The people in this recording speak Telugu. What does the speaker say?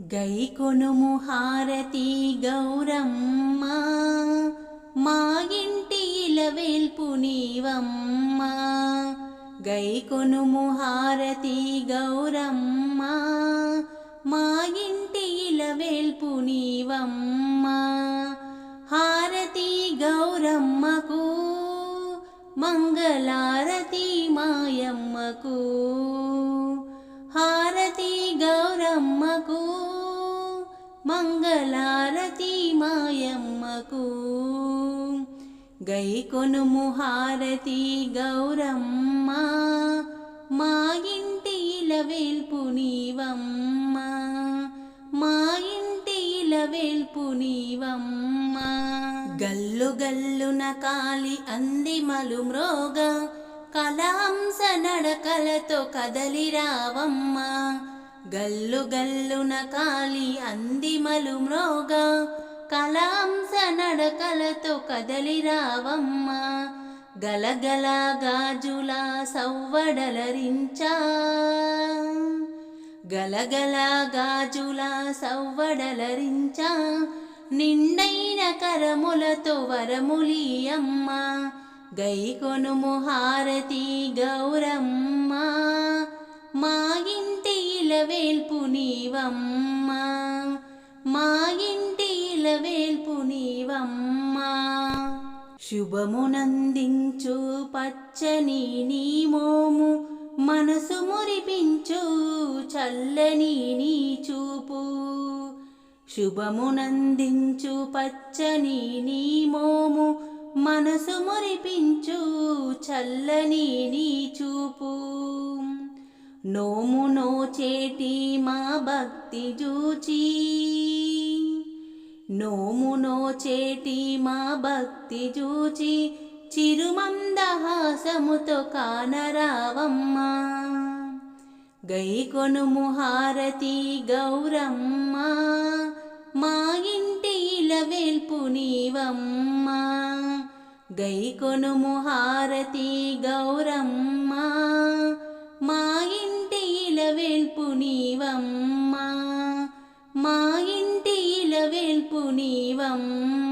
గై కొనుము హారతి గౌరమ్మ మా ఇంటి ఇలవేల్పు నీవమ్మ. గై కొనుము హారతి గౌరమ్మ మా ఇంటి ఇలవేల్పు నీవమ్మ. హారతి గౌరమ్మకు మంగళారతి మాయమ్మకు. హార మంగళారతి మాయమ్మకు. గై ముహారతి గౌరమ్మ మా ఇంటి ఇలవేల్పు నీవమ్మ మా ఇంటి ఇలవేల్పు నీవమ్మ. గల్లు గల్లున కాలి అందిమలు మ్రోగ కలహంస నడకలతో కదలిరావమ్మా గల్లు గల్లున కాలి అందిమలు మ్రోగ కలాంస నడకలతో కదలి రావమ్మ. గలగల గాజుల సవ్వడలరించా. గలగల గాజుల సవ్వడలరించా. నిండైన కరములతో వరములియమ్మ గై కొనుము హారతి గౌరమ్మ. మాగి ఇలవేల్పు నీవమ్మ. మా ఇంటి ఇలవేల్పు నీవమ్మ. శుభమునందించు పచ్చని నీ మోము. మనసు మురిపించు చల్లని నీ చూపు. శుభమునందించు పచ్చని నీ మోము. మనసు మురిపించు చల్లని నీ చూపు. నోము చేటి మా భక్తి జూచి. నోము నోచేటి మా భక్తి జూచి. చిరుమందహాసముతో కానరావమ్మా. గై కొనుము హారతి గౌరమ్మ. మా ఇంటి ఇలవేల్పు నీవమ్మ. గై ముహారతి గౌరమ్మా గౌరమ్మ. புனிவம்.